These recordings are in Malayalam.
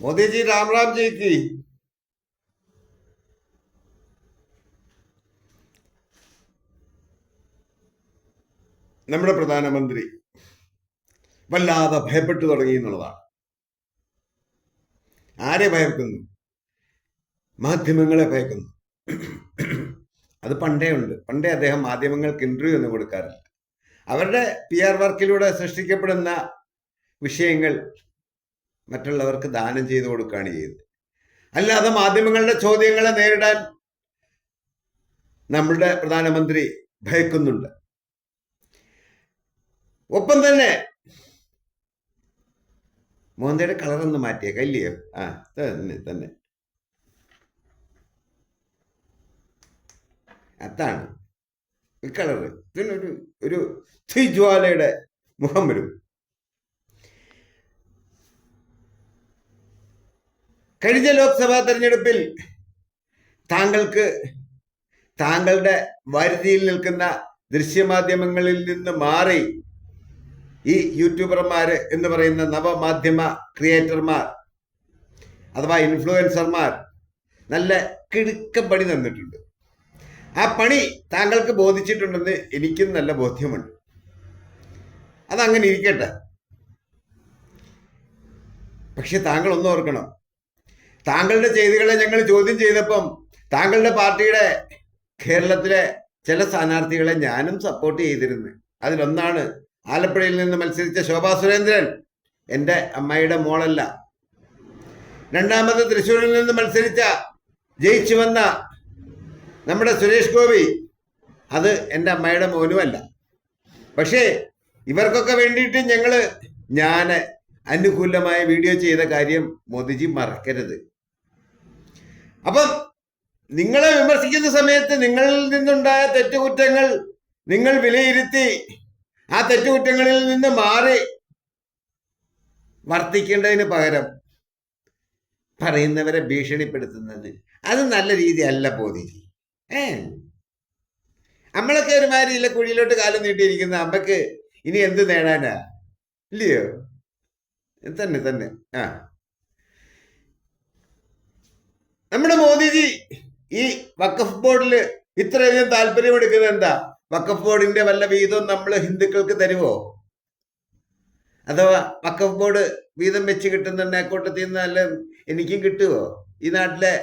मोदी जी राम राम जी की നമ്മുടെ പ്രധാനമന്ത്രി വല്ലാതെ ഭയപ്പെട്ടു തുടങ്ങി എന്നുള്ളതാണ് ആരെ ഭയക്കുന്നു മാധ്യമങ്ങളെ ഭയക്കുന്നു അത് പണ്ടേ ഉണ്ട് പണ്ടേ അദ്ദേഹം മാധ്യമങ്ങൾക്ക് ഇന്റർവ്യൂ ഒന്നും കൊടുക്കാറില്ല അവരുടെ പി ആർ വർക്കിലൂടെ സൃഷ്ടിക്കപ്പെടുന്ന വിഷയങ്ങൾ മറ്റുള്ളവർക്ക് ദാനം ചെയ്തു കൊടുക്കുകയാണ് ചെയ്യുന്നത് അല്ലാതെ മാധ്യമങ്ങളുടെ ചോദ്യങ്ങളെ നേരിടാൻ നമ്മളുടെ പ്രധാനമന്ത്രി ഭയക്കുന്നുണ്ട്. ഒപ്പം തന്നെ മോന്തയുടെ കളറൊന്ന് മാറ്റിയേക്കാം ഇല്ലയോ ആ തന്നെ തന്നെ. അതാണ് കളറ് പിന്നെ ഒരു ഒരു ജ്വാലയുടെ മുഖം വരും. കഴിഞ്ഞ ലോക്സഭാ തെരഞ്ഞെടുപ്പിൽ താങ്കൾക്ക് താങ്കളുടെ വരുതിയിൽ നിൽക്കുന്ന ദൃശ്യമാധ്യമങ്ങളിൽ നിന്ന് മാറി ഈ യൂട്യൂബർമാർ എന്ന് പറയുന്ന നവമാധ്യമ ക്രിയേറ്റർമാർ അഥവാ ഇൻഫ്ലുവൻസർമാർ നല്ല കിടുക്കം പണി തന്നിട്ടുണ്ട്. ആ പണി താങ്കൾക്ക് ബോധിച്ചിട്ടുണ്ടെന്ന് എനിക്കും നല്ല ബോധ്യമുണ്ട്. അതങ്ങനെ ഇരിക്കട്ടെ. പക്ഷെ താങ്കൾ ഒന്ന് ഓർക്കണം. താങ്കളുടെ ചെയ്തികളെ ഞങ്ങൾ ചോദ്യം ചെയ്തപ്പം താങ്കളുടെ പാർട്ടിയുടെ കേരളത്തിലെ ചില സ്ഥാനാർത്ഥികളെ ഞാനും സപ്പോർട്ട് ചെയ്തിരുന്നു. അതിലൊന്നാണ് ആലപ്പുഴയിൽ നിന്ന് മത്സരിച്ച ശോഭാ സുരേന്ദ്രൻ. എന്റെ അമ്മയുടെ മോളല്ല. രണ്ടാമത് തൃശ്ശൂരിൽ നിന്ന് മത്സരിച്ച ജയിച്ചു വന്ന നമ്മുടെ സുരേഷ് ഗോപി അത് എന്റെ അമ്മയുടെ മോനുമല്ല. പക്ഷേ ഇവർക്കൊക്കെ വേണ്ടിയിട്ട് ഞങ്ങൾ ഞാൻ അനുകൂലമായ വീഡിയോ ചെയ്ത കാര്യം മോദിജി മറക്കരുത്. അപ്പം നിങ്ങളെ വിമർശിക്കുന്ന സമയത്ത് നിങ്ങളിൽ നിന്നുണ്ടായ തെറ്റുകുറ്റങ്ങൾ നിങ്ങൾ വിലയിരുത്തി ആ തെറ്റുകുറ്റങ്ങളിൽ നിന്ന് മാറി വർത്തിക്കേണ്ടതിന് പകരം പറയുന്നവരെ ഭീഷണിപ്പെടുത്തുന്നത്. അത് നല്ല രീതി അല്ല മോദിജി ഏ? നമ്മളൊക്കെ ഒരുമാതിരി ഇല്ല കുഴിയിലോട്ട് കാലം നീട്ടിയിരിക്കുന്ന അമ്മയ്ക്ക് ഇനി എന്ത് നേടാനാ? ഇല്ലയോ? തന്നെ തന്നെ. ആ. നമ്മുടെ മോദിജി ഈ വഖഫ് ബോർഡിൽ ഇത്രയധികം താല്പര്യം എടുക്കുന്നത് എന്താ? വഖഫ് ബോർഡിന്റെ വല്ല വീതവും നമ്മൾ ഹിന്ദുക്കൾക്ക് തരുമോ അഥവാ വഖഫ് ബോർഡ് വീതം വെച്ച് കിട്ടുന്ന അക്കൂട്ടത്തിൽ നിന്ന് നല്ല എനിക്കും കിട്ടുമോ ഈ നാട്ടിലെ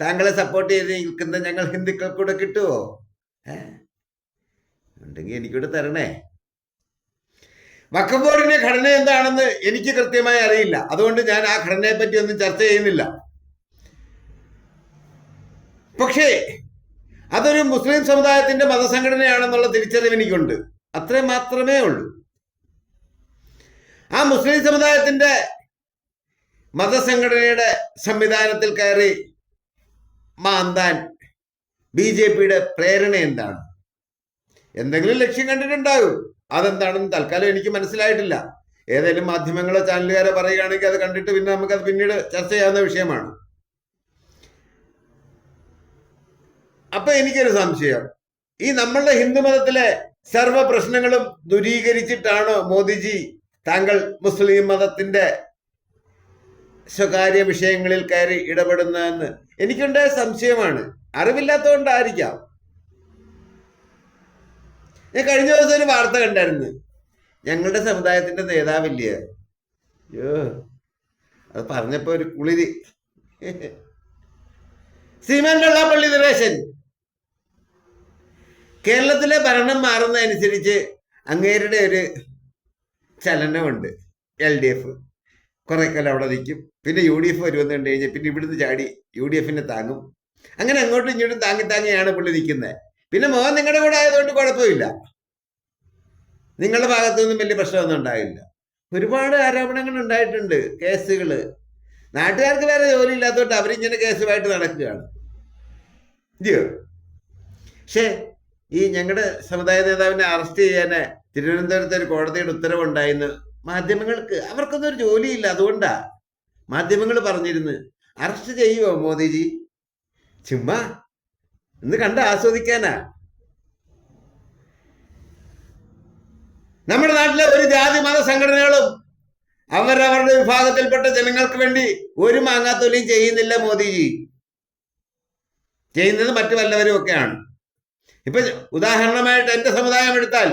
താങ്കളെ സപ്പോർട്ട് ചെയ്ത് നിൽക്കുന്ന ഞങ്ങൾ ഹിന്ദുക്കൾക്കൂടെ കിട്ടുമോ ഉണ്ടെങ്കിൽ എനിക്കൂടെ തരണേ. വഖഫ് ബോർഡിന്റെ ഘടന എന്താണെന്ന് എനിക്ക് കൃത്യമായി അറിയില്ല. അതുകൊണ്ട് ഞാൻ ആ ഘടനയെ പറ്റി ഒന്നും ചർച്ച ചെയ്യുന്നില്ല. പക്ഷേ അതൊരു മുസ്ലിം സമുദായത്തിന്റെ മതസംഘടനയാണെന്നുള്ള തിരിച്ചറിവ് എനിക്കുണ്ട്. അത്രേ മാത്രമേ ഉള്ളൂ. ആ മുസ്ലിം സമുദായത്തിന്റെ മതസംഘടനയുടെ സംവിധാനത്തിൽ കയറി മാന്താൻ ബി ജെ പിയുടെ പ്രേരണ എന്താണ്? എന്തെങ്കിലും ലക്ഷ്യം കണ്ടിട്ടുണ്ടാകും. അതെന്താണെന്ന് തൽക്കാലം എനിക്ക് മനസ്സിലായിട്ടില്ല. ഏതെങ്കിലും മാധ്യമങ്ങളോ ചാനലുകാരോ പറയുകയാണെങ്കിൽ അത് കണ്ടിട്ട് പിന്നെ നമുക്ക് നമുക്കത് പിന്നീട് ചർച്ച ചെയ്യാവുന്ന വിഷയമാണ്. അപ്പൊ എനിക്കൊരു സംശയം. ഈ നമ്മളുടെ ഹിന്ദുമതത്തിലെ സർവ പ്രശ്നങ്ങളും ദുരീകരിച്ചിട്ടാണോ മോദിജി താങ്കൾ മുസ്ലിം മതത്തിന്റെ സ്വകാര്യ വിഷയങ്ങളിൽ കയറി ഇടപെടുന്നതെന്ന് എനിക്കുണ്ടായ സംശയമാണ്. അറിവില്ലാത്തതുകൊണ്ടായിരിക്കാം. ഞാൻ കഴിഞ്ഞ ദിവസം ഒരു വാർത്ത കണ്ടായിരുന്നു. ഞങ്ങളുടെ സമുദായത്തിന്റെ നേതാവില്ലേ? അയ്യോ അത് പറഞ്ഞപ്പോ ഒരു കുളിരി. ശ്രീമാൻ വെള്ളാപ്പള്ളി ദിനേശൻ. കേരളത്തിലെ ഭരണം മാറുന്നതനുസരിച്ച് അങ്ങേരുടെ ഒരു ചലനമുണ്ട്. എൽ ഡി എഫ് കുറെ കാലം അവിടെ നിൽക്കും. പിന്നെ യു ഡി എഫ് വരുമെന്ന് കണ്ടു കഴിഞ്ഞാൽ പിന്നെ ഇവിടുന്ന് ചാടി യു ഡി എഫിനെ താങ്ങും. അങ്ങനെ അങ്ങോട്ടും ഇങ്ങോട്ടും താങ്ങി താങ്ങിയാണ് പുള്ളി നിൽക്കുന്നത്. പിന്നെ മോഹൻ നിങ്ങളുടെ കൂടെ ആയതുകൊണ്ട് കുഴപ്പമില്ല. നിങ്ങളുടെ ഭാഗത്തുനിന്നും വലിയ പ്രശ്നമൊന്നും ഉണ്ടാകില്ല ഒരുപാട് ആരോപണങ്ങൾ ഉണ്ടായിട്ടുണ്ട് കേസുകൾ നാട്ടുകാർക്ക് വേറെ ജോലി ഇല്ലാത്തതുകൊണ്ട് അവരിങ്ങനെ കേസുമായിട്ട് നടക്കുകയാണ്. ഇല്ലയോ പക്ഷേ ഈ ഞങ്ങളുടെ സമുദായ നേതാവിനെ അറസ്റ്റ് ചെയ്യാന് തിരുവനന്തപുരത്ത് ഒരു കോടതിയുടെ ഉത്തരവുണ്ടായിരുന്നു മാധ്യമങ്ങൾക്ക് അവർക്കൊന്നും ഒരു ജോലിയില്ല അതുകൊണ്ടാ. മാധ്യമങ്ങൾ പറഞ്ഞിരുന്നു അറസ്റ്റ് ചെയ്യുമോ മോദിജി? ചുമ്മാ ഇന്ന് കണ്ട് ആസ്വദിക്കാനാ. നമ്മുടെ നാട്ടിലെ ഒരു ജാതി മത സംഘടനകളും അവരവരുടെ വിഭാഗത്തിൽപ്പെട്ട ജനങ്ങൾക്ക് വേണ്ടി ഒരു മാങ്ങാത്തൊലിയും ചെയ്യുന്നില്ല മോദിജി. ചെയ്യുന്നത് മറ്റു വല്ലവരും ഒക്കെയാണ്. ഇപ്പൊ ഉദാഹരണമായിട്ട് എന്റെ സമുദായം എടുത്താൽ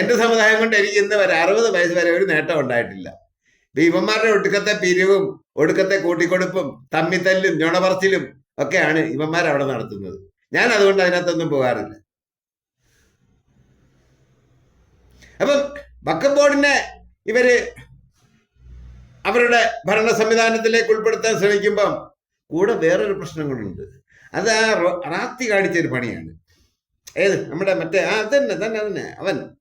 എന്റെ സമുദായം കൊണ്ട് എനിക്ക് ഇന്ന് വരെ അറുപത് വയസ്സ് വരെ ഒരു നേട്ടം ഉണ്ടായിട്ടില്ല. ഇവന്മാരുടെ ഒടുക്കത്തെ പിരിവും ഒടുക്കത്തെ കൂട്ടിക്കൊടുപ്പും തമ്മിത്തല്ലും ഞൊണപറച്ചിലും ഒക്കെയാണ് ഇവന്മാർ അവിടെ നടത്തുന്നത്. ഞാൻ അതുകൊണ്ട് അതിനകത്തൊന്നും പോകാറില്ല. അപ്പം വക്കം ബോർഡിനെ ഇവർ അവരുടെ ഭരണ സംവിധാനത്തിലേക്ക് ഉൾപ്പെടുത്താൻ ശ്രമിക്കുമ്പം കൂടെ വേറൊരു പ്രശ്നം കൂടെ അത് ആ റാത്തി കാണിച്ചൊരു പണിയാണ്. ഏത്? നമ്മുടെ മറ്റേ ആ തന്നെ തന്നെ തന്നെ അവൻ.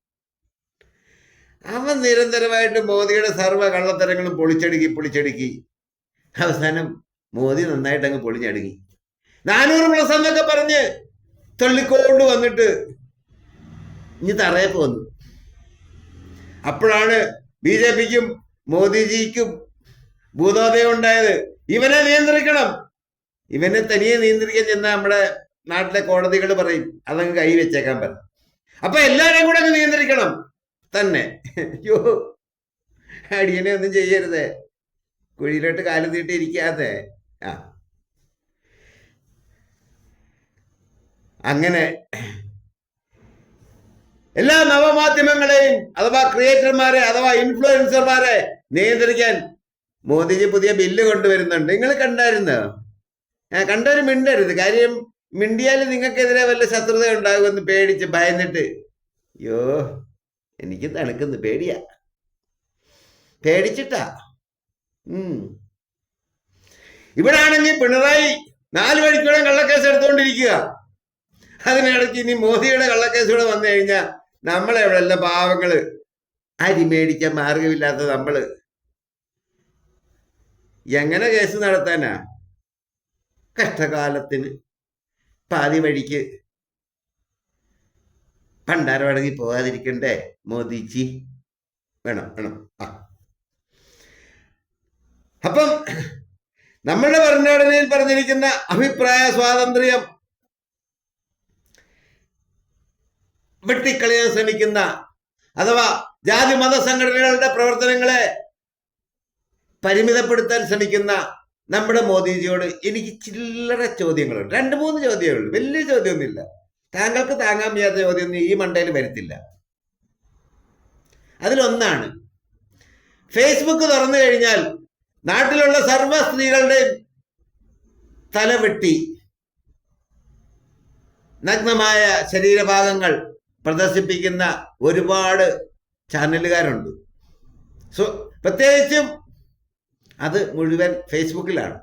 അവൻ നിരന്തരമായിട്ട് മോദിയുടെ സർവ കള്ളത്തരങ്ങളും പൊളിച്ചടുക്കി പൊളിച്ചടുക്കി. അവസാനം മോദി നന്നായിട്ട് അങ്ങ് പൊളിഞ്ഞടുക്കി. നാനൂറ് പ്ലസ് എന്നൊക്കെ പറഞ്ഞ് തള്ളിക്കൊണ്ട് വന്നിട്ട് ഇനി തറയെ പോന്നു. അപ്പോഴാണ് ബി ജെ പിക്കും മോദിജിക്കും ഭൂതോദയം ഉണ്ടായത്. ഇവനെ നിയന്ത്രിക്കണം. ഇവനെ തനിയെ നിയന്ത്രിക്കാൻ ചെന്ന നമ്മുടെ നാട്ടിലെ കോടതികൾ പറയും അതങ്ങ് കൈവച്ചേക്കാൻ പറ്റും. അപ്പൊ എല്ലാവരെയും കൂടെ അങ്ങ് നിയന്ത്രിക്കണം. തന്നെ. അയ്യോ അടിയനെ ഒന്നും ചെയ്യരുതേ. കുഴിയിലോട്ട് കാലം തീട്ടി ഇരിക്കാതെ ആ. അങ്ങനെ എല്ലാ നവമാധ്യമങ്ങളെയും അഥവാ ക്രിയേറ്റർമാരെ അഥവാ ഇൻഫ്ലുവൻസർമാരെ നിയന്ത്രിക്കാൻ മോദിജി പുതിയ ബില്ല് കൊണ്ടുവരുന്നുണ്ട്. നിങ്ങൾ കണ്ടായിരുന്നോ? കണ്ടവര് മിണ്ടരുത്. കാര്യം മിണ്ടിയാൽ നിങ്ങൾക്കെതിരെ വല്ല ശത്രുത ഉണ്ടാകുമെന്ന് പേടിച്ച് ഭയന്നിട്ട്. യോ എനിക്ക് തണുക്കുന്നു പേടിയാ. പേടിച്ചിട്ടാ. ഇവിടാണെങ്കിൽ പിണറായി. നാല് മണിക്കൂടെ കള്ളക്കേസ് എടുത്തുകൊണ്ടിരിക്കുക. അതിനിടയ്ക്ക് ഇനി മോദിയുടെ കള്ളക്കേസ് കൂടെ വന്നു കഴിഞ്ഞാൽ നമ്മളെവിടെയല്ല പാവങ്ങൾ അരി മേടിക്കാൻ മാർഗമില്ലാത്ത നമ്മൾ. എങ്ങനെ കേസ് നടത്താനാ? കഷ്ടകാലത്തിന് പാതി വഴിക്ക് പണ്ടാരമടങ്ങി പോകാതിരിക്കണ്ടേ മോദിജി? വേണം വേണം. ആ. അപ്പം നമ്മുടെ ഭരണഘടനയിൽ പറഞ്ഞിരിക്കുന്ന അഭിപ്രായ സ്വാതന്ത്ര്യം വെട്ടിക്കളയാൻ ശ്രമിക്കുന്ന അഥവാ ജാതി മത സംഘടനകളുടെ പ്രവർത്തനങ്ങളെ പരിമിതപ്പെടുത്താൻ ശ്രമിക്കുന്ന നമ്മുടെ മോദിജിയോട് എനിക്ക് ചില്ലറ ചോദ്യങ്ങളുണ്ട്. രണ്ട് മൂന്ന് ചോദ്യങ്ങളുണ്ട് വലിയ ചോദ്യമൊന്നുമില്ല. താങ്കൾക്ക് താങ്ങാൻ വയ്യാത്ത ചോദ്യമൊന്നും ഈ മണ്ടയിൽ വരുത്തില്ല. അതിലൊന്നാണ് ഫേസ്ബുക്ക് തുറന്നു കഴിഞ്ഞാൽ നാട്ടിലുള്ള സർവ സ്ത്രീകളുടെയും തല വെട്ടി നഗ്നമായ ശരീരഭാഗങ്ങൾ പ്രദർശിപ്പിക്കുന്ന ഒരുപാട് ചാനലുകാരുണ്ട്. സോ പ്രത്യേകിച്ചും അത് മുഴുവൻ ഫേസ്ബുക്കിലാണ്.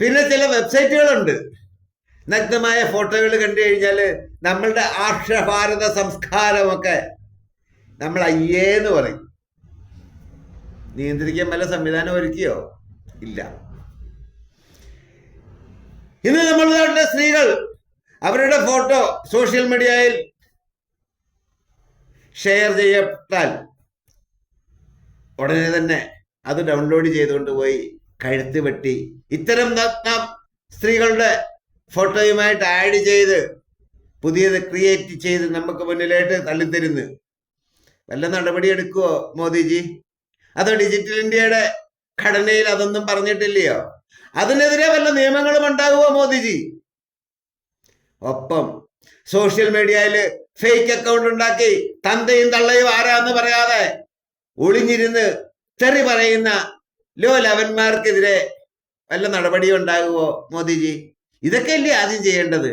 പിന്നെ ചില വെബ്സൈറ്റുകളുണ്ട്. നഗ്നമായ ഫോട്ടോകൾ കണ്ടു കഴിഞ്ഞാൽ നമ്മളുടെ ആർഷഭാരത സംസ്കാരമൊക്കെ നമ്മൾ അയ്യേന്ന് പറയും. നിയന്ത്രിക്കാൻ വല്ല സംവിധാനം ഒരുക്കിയോ? ഇല്ല. ഇന്ന് നമ്മളുടെ നാട്ടിലെ സ്ത്രീകൾ അവരുടെ ഫോട്ടോ സോഷ്യൽ മീഡിയയിൽ ഷെയർ ചെയ്യപ്പെട്ടാൽ ഉടനെ തന്നെ അത് ഡൗൺലോഡ് ചെയ്തുകൊണ്ട് പോയി കഴുത്ത് വെട്ടി. ഇത്തരം നഗ്നം സ്ത്രീകളുടെ ഫോട്ടോയുമായിട്ട് ആഡ് ചെയ്ത് പുതിയത് ക്രിയേറ്റ് ചെയ്ത് നമുക്ക് മുന്നിലായിട്ട് തള്ളിത്തരുന്നു. വല്ല നടപടി എടുക്കുവോ മോദിജി? അതോ ഡിജിറ്റൽ ഇന്ത്യയുടെ ഘടനയിൽ അതൊന്നും പറഞ്ഞിട്ടില്ലയോ? അതിനെതിരെ വല്ല നിയമങ്ങളും ഉണ്ടാകുമോ മോദിജി? ഒപ്പം സോഷ്യൽ മീഡിയയിൽ ഫേക്ക് അക്കൗണ്ട് ഉണ്ടാക്കി തന്തയും തള്ളയും ആരാന്ന് പറയാതെ ഒളിഞ്ഞിരുന്ന് തെറി പറയുന്ന ലോ ലവന്മാർക്കെതിരെ വല്ല നടപടി ഉണ്ടാകുമോ മോദിജി? ഇതൊക്കെ അല്ലേ ആദ്യം ചെയ്യേണ്ടത്?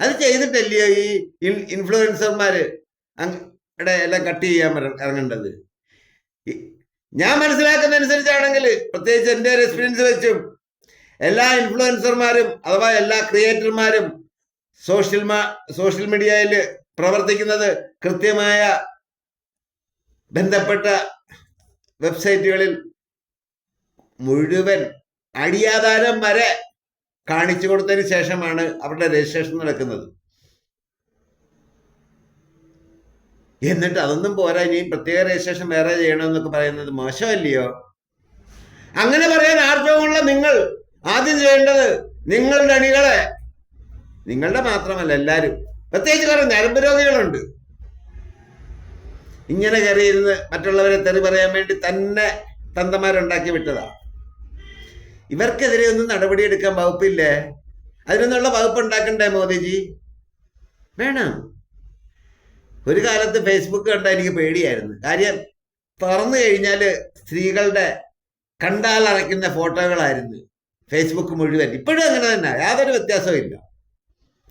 അത് ചെയ്തിട്ടല്ലയോ ഈ ഇൻ- ഇൻഫ്ലുവൻസർമാര് അങ്ങടെ എല്ലാം കട്ട് ചെയ്യാൻ ഇറങ്ങേണ്ടത്? ഞാൻ മനസ്സിലാക്കുന്ന അനുസരിച്ചാണെങ്കിൽ പ്രത്യേകിച്ച് എന്റെ ഒരു എക്സ്പീരിയൻസ് വെച്ചും എല്ലാ ഇൻഫ്ലുവൻസർമാരും അഥവാ എല്ലാ ക്രിയേറ്റർമാരും സോഷ്യൽ സോഷ്യൽ മീഡിയയിൽ പ്രവർത്തിക്കുന്നത് കൃത്യമായ ബന്ധപ്പെട്ട വെബ്സൈറ്റുകളിൽ മുഴുവൻ അടിയാധാരം വരെ കാണിച്ചു കൊടുത്തതിന് ശേഷമാണ് അവരുടെ രജിസ്ട്രേഷൻ നടക്കുന്നത്. എന്നിട്ട് അതൊന്നും പോരാ ഇനിയും പ്രത്യേക രജിസ്ട്രേഷൻ വേറെ ചെയ്യണമെന്നൊക്കെ പറയുന്നത് മോശമല്ലയോ? അങ്ങനെ പറയാൻ ആർജവുമുള്ള നിങ്ങൾ ആദ്യം ചെയ്യേണ്ടത് നിങ്ങളുടെ അണികളെ നിങ്ങളുടെ മാത്രമല്ല എല്ലാവരും പ്രത്യേകിച്ച് കുറെ ഞരമ്പ് രോഗികളുണ്ട് ഇങ്ങനെ കയറിയിരുന്ന് മറ്റുള്ളവരെ തെറി പറയാൻ വേണ്ടി തന്നെ തന്തമാരുണ്ടാക്കി വിട്ടതാ. ഇവർക്കെതിരെ ഒന്നും നടപടിയെടുക്കാൻ വകുപ്പില്ലേ? അതിനൊന്നുള്ള വകുപ്പ് ഉണ്ടാക്കണ്ടേ മോദിജി? വേണം. ഒരു കാലത്ത് ഫേസ്ബുക്ക് കണ്ടാൽ എനിക്ക് പേടിയായിരുന്നു. കാര്യം തുറന്നു കഴിഞ്ഞാൽ സ്ത്രീകളുടെ കണ്ടാൽ അറയ്ക്കുന്ന ഫോട്ടോകളായിരുന്നു ഫേസ്ബുക്ക് മുഴുവൻ. ഇപ്പോഴും അങ്ങനെ തന്നെ. യാതൊരു വ്യത്യാസവും ഇല്ല.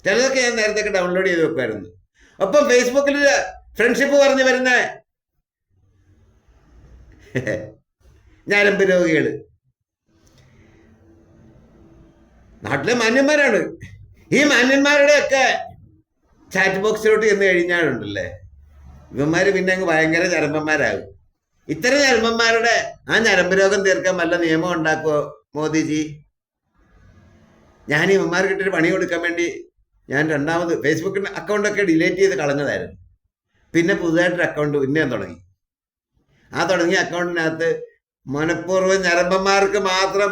ചിലതൊക്കെ ഞാൻ നേരത്തെ ഡൗൺലോഡ് ചെയ്ത് വെക്കുമായിരുന്നു. ഒപ്പം ഫേസ്ബുക്കിൽ ഫ്രണ്ട്ഷിപ്പ് പറഞ്ഞു വരുന്ന. ഞരമ്പ് രോഗികൾ നാട്ടിലെ മാന്യന്മാരാണ്. ഈ മാന്യന്മാരുടെ ഒക്കെ ചാറ്റ് ബോക്സിലോട്ട് ചെന്ന് കഴിഞ്ഞാലുണ്ടല്ലേ ഇവന്മാര് പിന്നെ അങ്ങ് ഭയങ്കര ഞരമ്പന്മാരാകും. ഇത്തരം ഞരമ്പന്മാരുടെ ആ ഞരമ്പ് രോഗം തീർക്കാൻ വല്ല നിയമം ഉണ്ടാക്കുമോ മോദിജി? ഞാൻ ഇവന്മാർ ഇട്ടൊരു പണി കൊടുക്കാൻ വേണ്ടി ഞാൻ രണ്ടാമത് ഫേസ്ബുക്കിന്റെ അക്കൗണ്ടൊക്കെ ഡിലീറ്റ് ചെയ്ത് കളഞ്ഞതായിരുന്നു. പിന്നെ പുതുതായിട്ടൊരു അക്കൗണ്ട് പിന്നെയും തുടങ്ങി. ആ തുടങ്ങിയ അക്കൗണ്ടിനകത്ത് മനഃപൂർവം ഞരമ്പന്മാർക്ക് മാത്രം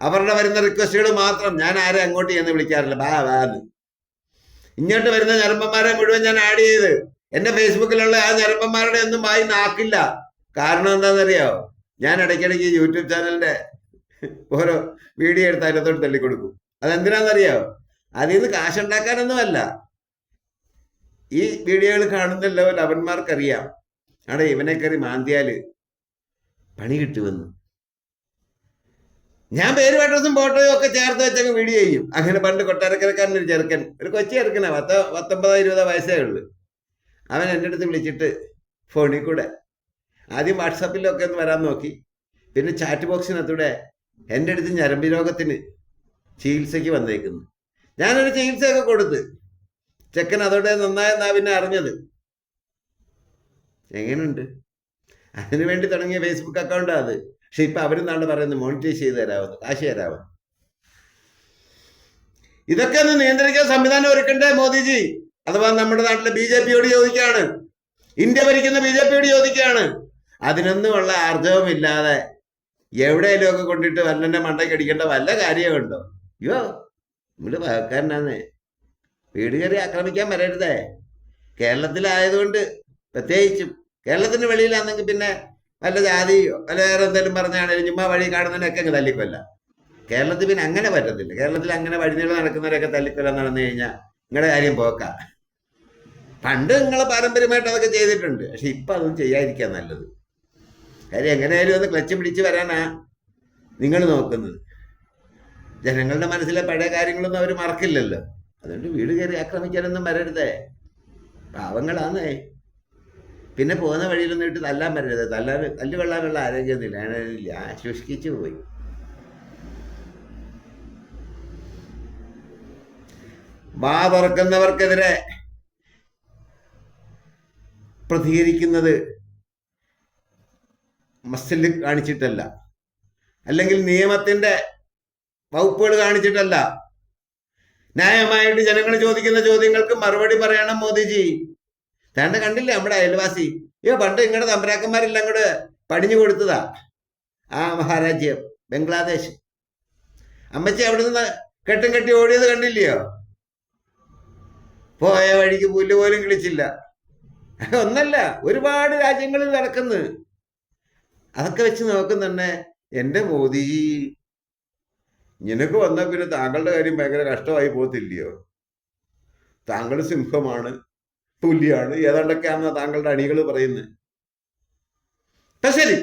അവരുടെ വരുന്ന റിക്വസ്റ്റുകൾ മാത്രം ഞാൻ ആരെ അങ്ങോട്ട് ചെന്ന് വിളിക്കാറില്ല. ബാ ബാ ഇങ്ങോട്ട് വരുന്ന ഞരമ്പന്മാരെ മുഴുവൻ ഞാൻ ആഡ് ചെയ്ത് എന്റെ ഫേസ്ബുക്കിലുള്ള ആ ഞരമ്പന്മാരുടെ ഒന്നും വായി നാക്കില്ല. കാരണം എന്താണെന്നറിയോ? ഞാൻ ഇടയ്ക്കിടയ്ക്ക് യൂട്യൂബ് ചാനലിന്റെ ഓരോ വീഡിയോ എടുത്ത് അതിനകത്തോട്ട് തള്ളിക്കൊടുക്കും. അതെന്തിനാണെന്നറിയോ? അതിൽ നിന്ന് കാശുണ്ടാക്കാനൊന്നുമല്ല ഈ വീഡിയോകൾ കാണുന്ന ലെവൽ അവന്മാർക്കറിയാം. അവിടെ ഇവനെ കയറി മാന്തിയാൽ പണി കിട്ടുമെന്ന്. ഞാൻ പേര് അഡ്രസ്സും ഫോട്ടോയും ഒക്കെ ചേർത്ത് വെച്ചങ്ങ് വീഡിയോ ചെയ്യും. അങ്ങനെ പണ്ട് കൊട്ടാരക്കരക്കാരൻ ഒരു ചെറുക്കൻ ഒരു കൊച്ചി ചെറുക്കനാ പത്ത് പത്തൊമ്പതോ ഇരുപതോ വയസ്സേ ഉള്ളു. അവൻ എന്റെ അടുത്ത് വിളിച്ചിട്ട് ഫോണിൽ കൂടെ ആദ്യം വാട്സാപ്പിലൊക്കെ ഒന്ന് വരാൻ നോക്കി. പിന്നെ ചാറ്റ് ബോക്സിനകത്തൂടെ എന്റെ അടുത്ത് ഞരമ്പ് രോഗത്തിന് ചികിത്സയ്ക്ക് വന്നേക്കുന്നു. ഞാനൊരു ചികിത്സയൊക്കെ കൊടുത്ത്. ചെക്കൻ അതോടെ നന്നായെന്നാ പിന്നെ അറിഞ്ഞത്. എങ്ങനെയുണ്ട് അതിനു വേണ്ടി തുടങ്ങിയ ഫേസ്ബുക്ക് അക്കൗണ്ട് അത്. പക്ഷെ ഇപ്പൊ അവരെന്നാണ് പറയുന്നത്? മോണിറ്റൈസ് ചെയ്ത് തരാമെന്ന് കാശ് തരാമെന്ന് ഇതൊക്കെ ഒന്ന് നിയന്ത്രിക്കാൻ സംവിധാനം ഒരുക്കണ്ടേ മോദിജി? അഥവാ നമ്മുടെ നാട്ടിലെ ബി ജെ പിയോട് ചോദിക്കുകയാണ് ഇന്ത്യ ഭരിക്കുന്ന ബി ജെ പിയോട് ചോദിക്കുകയാണ് അതിനൊന്നുമുള്ള ആർജവമില്ലാതെ എവിടെയെങ്കിലും ഒക്കെ കൊണ്ടിട്ട് വല്ലന്റെ മണ്ടയ്ക്ക് അടിക്കേണ്ട വല്ല കാര്യമുണ്ടോ? അയ്യോ നമ്മൾ പകക്കാരനാന്നേ വീട് കയറി ആക്രമിക്കാൻ വരരുതേ. കേരളത്തിലായതുകൊണ്ട് പ്രത്യേകിച്ചും കേരളത്തിന് വെളിയിലാണെങ്കിൽ പിന്നെ വല്ല ജാതിയോ വല്ല വേറെ എന്തെങ്കിലും പറഞ്ഞാണെങ്കിലും ചുമ്മാ വഴി കാണുന്നതിനൊക്കെ അങ്ങ് തല്ലിക്കൊല്ല. കേരളത്തിൽ പിന്നെ അങ്ങനെ പറ്റത്തില്ല. കേരളത്തിൽ അങ്ങനെ വഴിനീളം നടക്കുന്നവരൊക്കെ തല്ലിക്കൊല്ല നടന്നു കഴിഞ്ഞാൽ നിങ്ങളുടെ കാര്യം പോക്ക. പണ്ട് നിങ്ങളെ പാരമ്പര്യമായിട്ട് അതൊക്കെ ചെയ്തിട്ടുണ്ട്. പക്ഷെ ഇപ്പൊ അതൊന്നും ചെയ്യാതിരിക്കാൻ നല്ലത്. കാര്യം എങ്ങനെയായാലും ഒന്ന് ക്ലച്ച് പിടിച്ച് വരാനാ നിങ്ങൾ നോക്കുന്നത്. ജനങ്ങളുടെ മനസ്സിലെ പഴയ കാര്യങ്ങളൊന്നും അവർ മറക്കില്ലല്ലോ. അതുകൊണ്ട് വീട് കയറി ആക്രമിക്കാനൊന്നും വരരുതേ. പാവങ്ങളാന്നേ. പിന്നെ പോകുന്ന വഴിയിലൊന്നും ഇട്ട് തല്ലാൻ വരരുത്. തല്ലാൻ തല്ലു വെള്ളാനുള്ള ആരോഗ്യമൊന്നുമില്ല ഞാനില്ല ശുഷ്കിച്ചു പോയി. വാ തുറക്കുന്നവർക്കെതിരെ പ്രതികരിക്കുന്നത് മസിൽ കാണിച്ചിട്ടല്ല. അല്ലെങ്കിൽ നിയമത്തിന്റെ വകുപ്പുകൾ കാണിച്ചിട്ടല്ല. ന്യായമായിട്ട് ജനങ്ങൾ ചോദിക്കുന്ന ചോദ്യങ്ങൾക്ക് മറുപടി പറയണം മോദിജി. താണ്ട കണ്ടില്ല നമ്മുടെ അയൽവാസി? അയ്യോ പണ്ട് ഇങ്ങടെ തമ്പരാക്കന്മാരെല്ലാം കൂടെ പടിഞ്ഞു കൊടുത്തതാ. ആ മഹാരാജ്യം ബംഗ്ലാദേശ്. അമ്മച്ചി അവിടെ നിന്ന് കെട്ടും കെട്ടി ഓടിയത് കണ്ടില്ലയോ? പോയ വഴിക്ക് പുല്ല് പോലും കിളിച്ചില്ല. ഒന്നല്ല ഒരുപാട് രാജ്യങ്ങളിൽ നടക്കുന്നു. അതൊക്കെ വെച്ച് നോക്കുന്നുണ്ടെ എന്റെ മോദിജി. നിനക്ക് വന്നാൽ പിന്നെ താങ്കളുടെ കാര്യം ഭയങ്കര കഷ്ടമായി പോകത്തില്ലയോ? താങ്കൾ സിംഹമാണ് പുലിയാണ് ഏതാണ്ടൊക്കെയാണെന്ന് താങ്കളുടെ അണികൾ പറയുന്നത് ശരി.